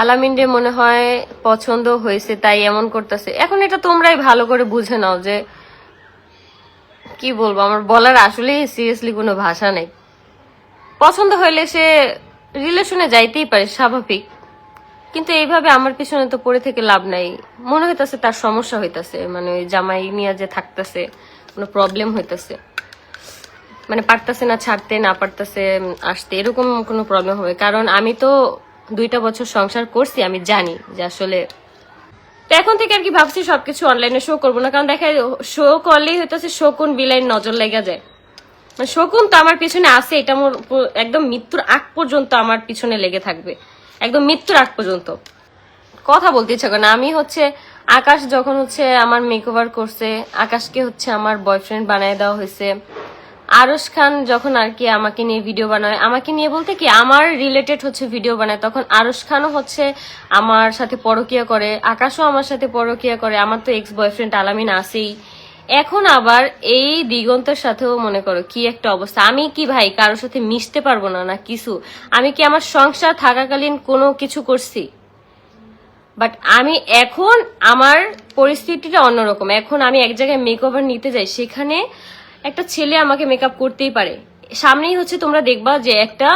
আলামিনরে মনে হয় পছন্দ হয়েছে, তাই এমন করতেছে। এখন এটা তোমরাই ভালো করে বুঝে নাও যে কি বলব, আমার বলার আসলে সিরিয়াসলি কোনো ভাষা নেই। পছন্দ হইলে সে রিলেশনে যাইতেই পারে, স্বাভাবিক। কিন্তু এইভাবে আমার পিছনে তো পড়ে থেকে লাভ নাই। মনে হইতাছে তার সমস্যা হইতাছে মানে ওই জামাই নিয়ে যে থাকতেছে, কোনো প্রবলেম হইতাছে। মানে পারতাছে না ছাড়তে, না পারতাছে আসতে, এরকম কোনো প্রবলেম হবে। কারণ আমি তো দুইটা বছর সংসার করছি, আমি জানি যে আসলে তো এখন থেকে আর কি ভাবছি সবকিছু অনলাইনে শো করব না। কারণ দেখা শো করলেই হইতেছে শকুন বিলাইন নজর লেগে যায়। মানে শকুন তো আমার পিছনে আছে, এটা মোর প- একদম মৃত্যুর আগ পর্যন্ত আমার পিছনে লেগে থাকবে। একদম মৃত্যুর আগ পর্যন্ত। কথা বলতে ইচ্ছা করে না। আমি হচ্ছে, আকাশ যখন হচ্ছে আমার মেকওভার করছে, আকাশকে হচ্ছে আমার বয়ফ্রেন্ড বানায় দেওয়া হয়েছে আরশ খান যখন আর কি আমাকে নিয়ে ভিডিও বানায়, আমাকে নিয়ে বলতে কি, আমার রিলেটেড হচ্ছে ভিডিও বানায়, তখন আরশ খানও হচ্ছে আমার সাথে পরকিয়া করে, আকাশও আমার সাথে পরকিয়া করে, আমার তো এক্স বয়ফ্রেন্ড আলামিন আছেই। এখন আবার এই দিগন্তের সাথেও মনে করো কি একটা অবস্থা। আমি কি ভাই কারোর সাথে মিশতে পারব না না কিছু? আমি কি আমার সংসার থাকাকালীন কোনো কিছু করছি? বাট আমি এখন আমার পরিস্থিতিটা অন্যরকম। এখন আমি এক জায়গায় মেকওভার নিতে যাই, সেখানে একটা ছেলে আমাকে মেকআপ করতেই পারে। সামনেই হচ্ছে তোমরা দেখবা যে একটা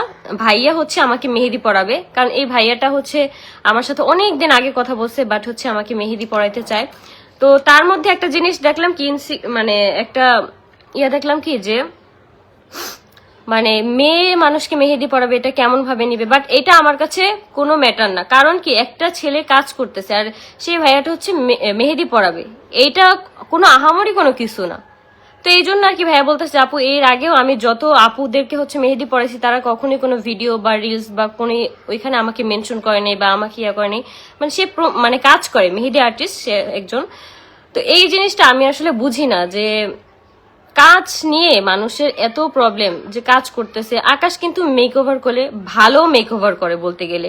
ভাইয়া হচ্ছে আমাকে মেহেদি পড়াবে কারণ এই ভাইয়াটা হচ্ছে আমার সাথে অনেক দিন আগে কথা বলছে বাট হচ্ছে আমাকে মেহেদি পড়াইতে চায়। তো তার মধ্যে একটা জিনিস দেখলাম কি মানে একটা ইয়া দেখলাম কি যে মানে মেয়ে মানুষকে মেহেদি পড়াবে এটা কেমন ভাবে নিবে? বাট এটা আমার কাছে কোনো ম্যাটার না। কারণ কি, একটা ছেলে কাজ করতেছে আর সেই ভাইয়াটা হচ্ছে মেহেদি পড়াবে এইটা কোনো আহামরি কোনো কিছু না। তো এই জন্য আর কি ভাইয়া বলতেছে, আপু, এর আগেও আমি যত আপুদেরকে হচ্ছে মেহেদি পড়েছি তারা কখনোই কোনো ভিডিও বা রিলস বা কোনো ওইখানে আমাকে মেনশন করেনি বা আমাকে ইয়া করে নেই। মানে সে মানে কাজ করে, মেহেদি আর্টিস্ট সে একজন। তো এই জিনিসটা আমি আসলে বুঝি না যে কাজ নিয়ে মানুষের এত প্রবলেম যে কাজ করতেছে। আকাশ কিন্তু মেকওভার করে ভালো মেকওভার করে বলতে গেলে।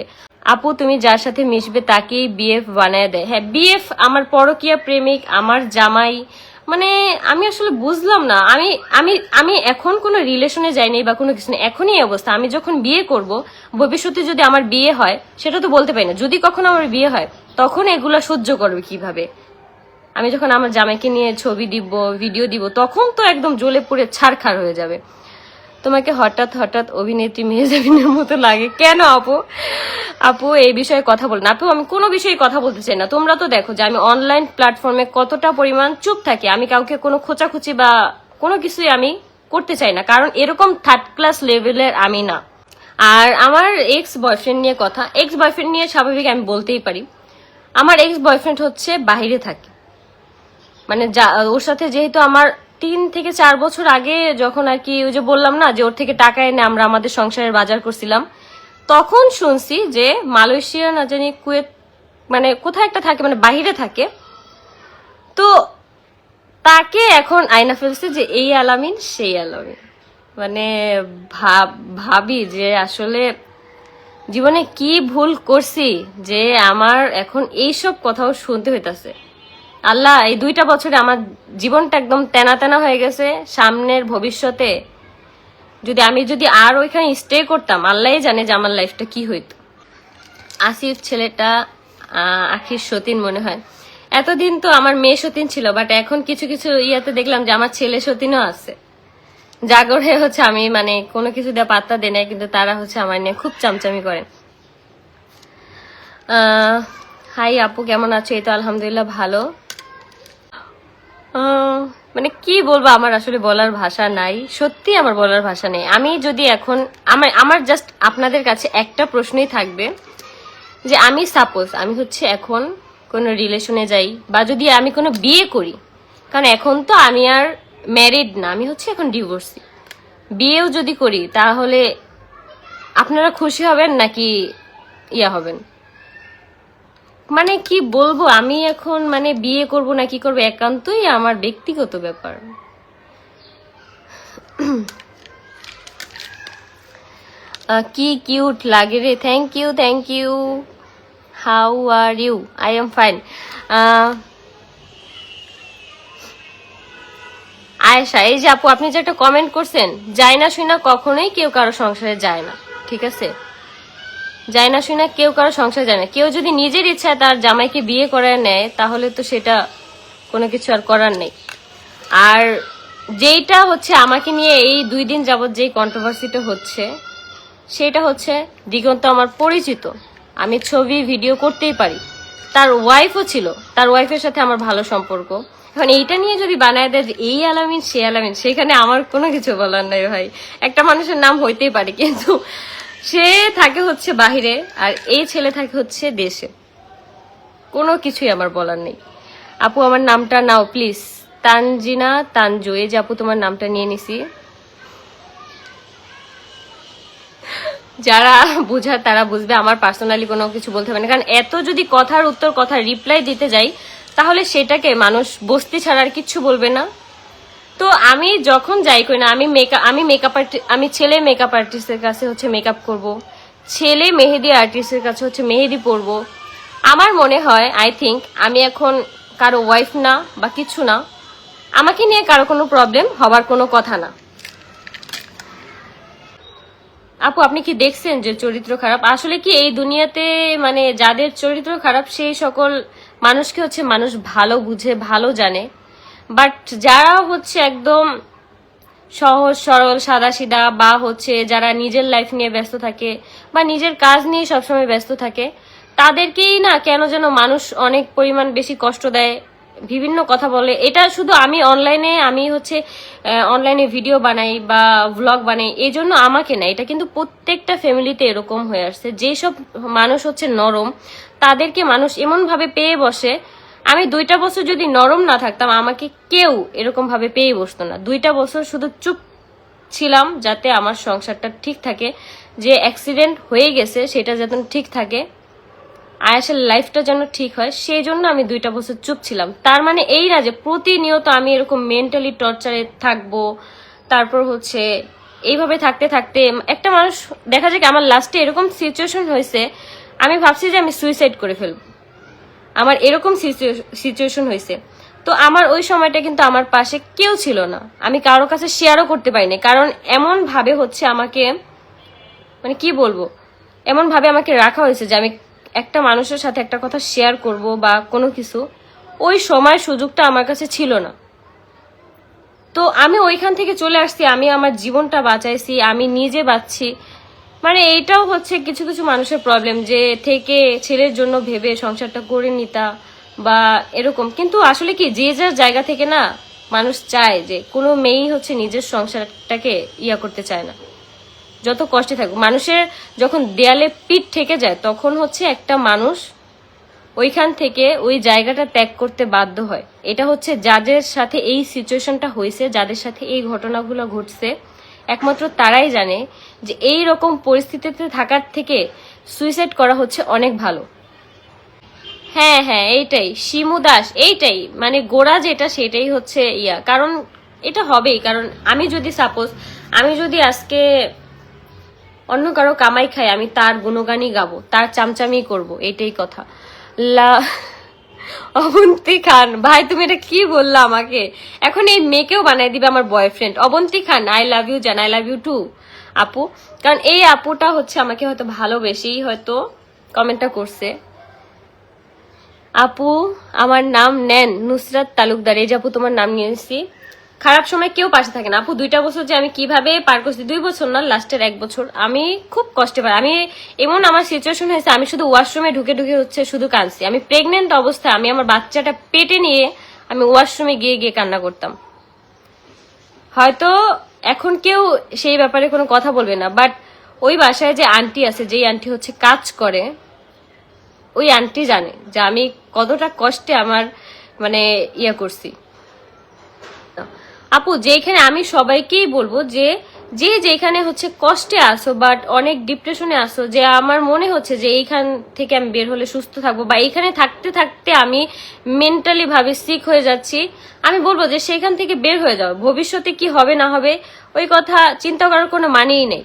আপু, তুমি যার সাথে মিশবে তাকেই বিএফ বানায় দেয়। হ্যাঁ বিএফ আমার পরকীয়া প্রেমিক, আমার জামাই মানে আমি আসলে বুঝলাম না। আমি আমি আমি এখন কোনো রিলেশনে যাইনি বা কোনো কিছু নেই। এখনই অবস্থা। আমি যখন বিয়ে করব, ভবিষ্যতে যদি আমার বিয়ে হয়, সেটা তো বলতে পারি না। যদি কখনো আমার বিয়ে হয়, তখন এগুলা সহ্য করবে কীভাবে? আমি যখন আমার জামাইকে নিয়ে ছবি দিব, ভিডিও দিব, তখন তো একদম জ্বলে পুড়ে ছাড়খার হয়ে যাবে। তোমাকে হঠাৎ হঠাৎ অভিনেত্রী মেহজাবিনের মতো লাগে। কেন আপু? আপু, এই বিষয়ে কথা বল না আপু, আমি কোনো বিষয়ে কথা বলতে চাই না। তোমরা তো দেখো যে আমি অনলাইন প্ল্যাটফর্মে কতটা পরিমাণ চুপ থাকি। আমি কাউকে কোনো খোঁচাখুচি বা কোনো কিছুই আমি করতে চাই না। কারণ এরকম থার্ড ক্লাস লেভেলের আমি না। আর আমার এক্স বয়ফ্রেন্ড নিয়ে কথা এক্স বয়ফ্রেন্ড নিয়ে স্বাভাবিক আমি বলতেই পারি। আমার এক্স বয়ফ্রেন্ড হচ্ছে বাইরে থাকে। মানে যা- ওর সাথে যেহেতু আমার তিন থেকে চার বছর আগে যখন আর কি ওই যে বললাম না যে ওর থেকে টাকা এনে আমরা আমাদের সংসারের বাজার করছিলাম তখন শুনছি যে মালয়েশিয়া না জানি কুয়েত মানে কোথায় একটা থাকে মানে বাইরে থাকে। তো তাকে এখন আয়না ফেলছে যে এই আলামিন, সেই আলামিন। মানে ভাবি যে আসলে জীবনে কি ভুল করছি যে আমার এখন এইসব কথাও শুনতে হইতাছে। আল্লাহ, এই দুইটা বছরে আমার জীবনটা একদম তেনা তেনা হয়ে গেছে। সামনের ভবিষ্যতে যদি আমি যদি আর ওইখানে স্টে করতাম আল্লাহই জানে যে আমার লাইফটা কি হইতো। আসিফ ছেলেটা আখির সতীন মনে হয়। এতদিন তো আমার মেয়ে সতীন ছিল বাট এখন কিছু কিছু ইয়াতে দেখলাম যে আমার ছেলে সতীনও আছে। জাগরে হচ্ছে আমি মানে কোনো কিছু দিয়ে পাত্তা দেয় কিন্তু তারা হচ্ছে আমার নিয়ে খুব চামচামি করে। আহ, হাই আপু কেমন আছো? এই তো আলহামদুলিল্লাহ ভালো। মানে কি বলব, আমার আসলে বলার ভাষা নাই। সত্যি আমার বলার ভাষা নেই। আমি যদি এখন, আমার আমার জাস্ট আপনাদের কাছে একটা প্রশ্নই থাকবে যে আমি সাপোজ আমি হচ্ছে এখন কোনো রিলেশনে যাই বা যদি আমি কোনো বিয়ে করি, কারণ এখন তো আমি আর ম্যারিড না, আমি হচ্ছে এখন ডিভোর্সি বিয়েও যদি করি, তাহলে আপনারা খুশি হবেন নাকি ইয়া হবেন? মানে কি বলব, আমি এখন মানে বিয়ে করব না কি করব একান্তই আমার ব্যক্তিগত ব্যাপার। কি কিউট লাগে রে thank you thank you how are you I am fine Ayesha, এই যে আপু, আপনি যে একটা কমেন্ট করছেন, যায় না, শুই না, কখনোই কেউ কারও সংসারে যায় না, ঠিক আছে? যায় না, শুনে কেউ কারও সংসার যায় না। কেউ যদি নিজের ইচ্ছায় তার জামাইকে বিয়ে করে নেয়, তাহলে তো সেটা কোনো কিছু আর করার নেই। আর যেইটা হচ্ছে, আমাকে নিয়ে এই দুই দিন যাবৎ যেই কন্ট্রোভার্সিটা হচ্ছে, সেটা হচ্ছে, দিগন্ত আমার পরিচিত। আমি ছবি ভিডিও করতেই পারি। তার ওয়াইফও ছিল। তার ওয়াইফের সাথে আমার ভালো সম্পর্ক। এখন এইটা নিয়ে যদি বানায় দেয় এই আলামিন, সে আলামিন, সেখানে আমার কোনো কিছু বলার নাই ভাই। একটা মানুষের নাম হইতেই পারে, কিন্তু সে থাকে হচ্ছে বাহিরে আর এই ছেলে থাকে হচ্ছে দেশে। কোনো কিছুই আমার বলার নেই। আপু, আমার নামটা নাও, প্লিজ। তানজিনা তানজু এই যে আপু, তোমার নামটা নিয়ে নিছি। যারা বুঝার তারা বুঝবে, আমার পার্সোনালি কোনো কিছু বলতে হবে না। কারণ এত যদি কথার উত্তর কথা রিপ্লাই দিতে যাই, তাহলে সেটাকে মানুষ বস্তি ছাড়া আর কিচ্ছু বলবে না। তো আমি যখন যাই করি না, আমি মেকআপ আমি মেকআপ আর্টিস্ট আমি ছেলে মেকআপ আর্টিস্টের কাছে হচ্ছে মেকআপ করব। ছেলে মেহেদি আর্টিস্টের কাছে হচ্ছে মেহেদি পরবো। আমার মনে হয় আই থিংক আমি এখন কারও ওয়াইফ না বা কিছু না, আমাকে নিয়ে কারও কোনো প্রবলেম হবার কোনো কথা না। আপু, আপনি কি দেখছেন যে চরিত্র খারাপ? আসলে কি এই দুনিয়াতে মানে যাদের চরিত্র খারাপ, সেই সকল মানুষকে হচ্ছে মানুষ ভালো বুঝে, ভালো জানে। বাট যারা হচ্ছে একদম সহজ, সরল সাদা সিধা বা হচ্ছে যারা নিজের লাইফ নিয়ে ব্যস্ত থাকে বা নিজের কাজ নিয়ে সবসময় ব্যস্ত থাকে, তাদেরকেই না কেন যেন মানুষ অনেক পরিমাণ বেশি কষ্ট দেয়, বিভিন্ন কথা বলে। এটা শুধু আমি অনলাইনে আমি হচ্ছে অনলাইনে ভিডিও বানাই বা ভ্লগ বানাই, এই জন্য আমাকে না, এটা কিন্তু প্রত্যেকটা ফ্যামিলিতে এরকম হয়ে আসছে। যেসব মানুষ হচ্ছে নরম, তাদেরকে মানুষ এমন ভাবে পেয়ে বসে আমি দুইটা বছর যদি নরম না থাকতাম, আমাকে কেউ এরকম ভাবে পেয়ে বসতো না। দুইটা বছর শুধু চুপ ছিলাম যাতে আমার সংসারটা ঠিক থাকে। যে অ্যাক্সিডেন্ট হয়ে গেছে, সেটা যাতে ঠিক থাকে। আয়াসের লাইফটা যেন ঠিক হয়, সেই জন্য আমি দুইটা বছর চুপ ছিলাম। তার মানে এই না যে প্রতিনিয়ত আমি এরকম মেন্টালি টর্চারে থাকব, তারপর হচ্ছে এইভাবে থাকতে থাকতে একটা মানুষ দেখা যায় কি আমার লাস্টে এরকম সিচুয়েশন হয়েছে, আমি ভাবছি যে আমি সুইসাইড করে ফেলব। আমার এরকম সিচুয়েশন হয়েছে। তো আমার ওই সময়টা কিন্তু আমার পাশে কেউ ছিল না। আমি কারও কাছে শেয়ারও করতে পারিনি। কারণ এমন ভাবে হচ্ছে আমাকে মানে কি বলব? এমন ভাবে আমাকে রাখা হয়েছে যে আমি একটা মানুষের সাথে একটা কথা শেয়ার করব বা কোনো কিছু। ওই সময় সুযোগটা আমার কাছে ছিল না। তো আমি ওইখান থেকে চলে আসছি, আমি আমার জীবনটা বাঁচাইছি, আমি নিজে বাঁচছি। মানে এইটাও হচ্ছে কিছু কিছু মানুষের প্রবলেম যে থেকে ছেলের জন্য ভেবে সংসারটা করে নিতা বা এরকম। কিন্তু আসলে কি, যে যার জায়গা থেকে না মানুষ চায় যে কোনো মেয়েই হচ্ছে নিজের সংসারটাকে ইয়া করতে চায় না। যত কষ্টে থাকুক। মানুষের যখন দেয়ালে পিঠ থেকে যায়, তখন হচ্ছে একটা মানুষ ওইখান থেকে ওই জায়গাটা ত্যাগ করতে বাধ্য হয়। এটা হচ্ছে যাদের সাথে এই সিচুয়েশনটা হয়েছে, যাদের সাথে এই ঘটনাগুলো ঘটছে একমাত্র তারাই জানে যে এই রকম পরিস্থিতিতে থাকার থেকে সুইসাইড করা হচ্ছে অনেক ভালো। হ্যাঁ হ্যাঁ এইটাই। শিমু দাস, এইটাই। মানে গোড়া যেটা, সেটাই হচ্ছে ইয়া। কারণ এটা হবেই। কারণ আমি যদি সাপোজ আমি যদি আজকে অন্য কারও কামাই খাই, আমি তার গুণগানই গাবো, তার চামচামি করব, এটাই কথা। লা অবন্তি খান। ভাই, তুমি এটা কি বললা আমাকে? এখন এই মেয়েকেও বানাই দিবে আমার boyfriend Abanti Khan I love you জান আই লাভ ইউ টু আপু, কারণ এই আপুটা হচ্ছে আমাকে হয়তো ভালোবেসেই হয়তো কমেন্টটা করছে। আপু, আমার নাম নেন নুসরাত তালুকদার। এই যে আপু, তোমার নাম নিয়েছি। খারাপ সময় কেউ পাশে থাকে না। আপু, দুইটা বছর যে আমি কীভাবে পার করছি, দুই বছর না, লাস্টের এক বছর। আমি খুব কষ্টে পাই আমি এমন আমার সিচুয়েশন হয়েছে, আমি শুধু ওয়াশরুমে ঢুকে ঢুকে হচ্ছে শুধু কাঁদছি। আমি প্রেগনেন্ট অবস্থায়, আমি আমার বাচ্চাটা পেটে নিয়ে আমি ওয়াশরুমে গিয়ে গিয়ে কান্না করতাম। হয়তো এখন কেউ সেই ব্যাপারে কোনো কথা বলবে না বাট ওই বাসায় যে আন্টি আছে, যেই আন্টি হচ্ছে কাজ করে, ওই আন্টি জানে যে আমি কতটা কষ্টে আমার মানে ইয়া করছি। আপু যেখানে আমি সবাইকেই বলব যে যে যেখানে হচ্ছে কষ্টে আসো বাট অনেক ডিপ্রেশনে আসো যে আমার মনে হচ্ছে যে এইখান থেকে আমি বের হলে সুস্থ থাকব, বা এইখানে থাকতে থাকতে আমি মেন্টালি ভাবে সিক হয়ে যাচ্ছি, আমি বলব যে সেখান থেকে বের হয়ে যাও, ভবিষ্যতে কি হবে না হবে, ওই কথা চিন্তা করার কোনো মানেই নেই।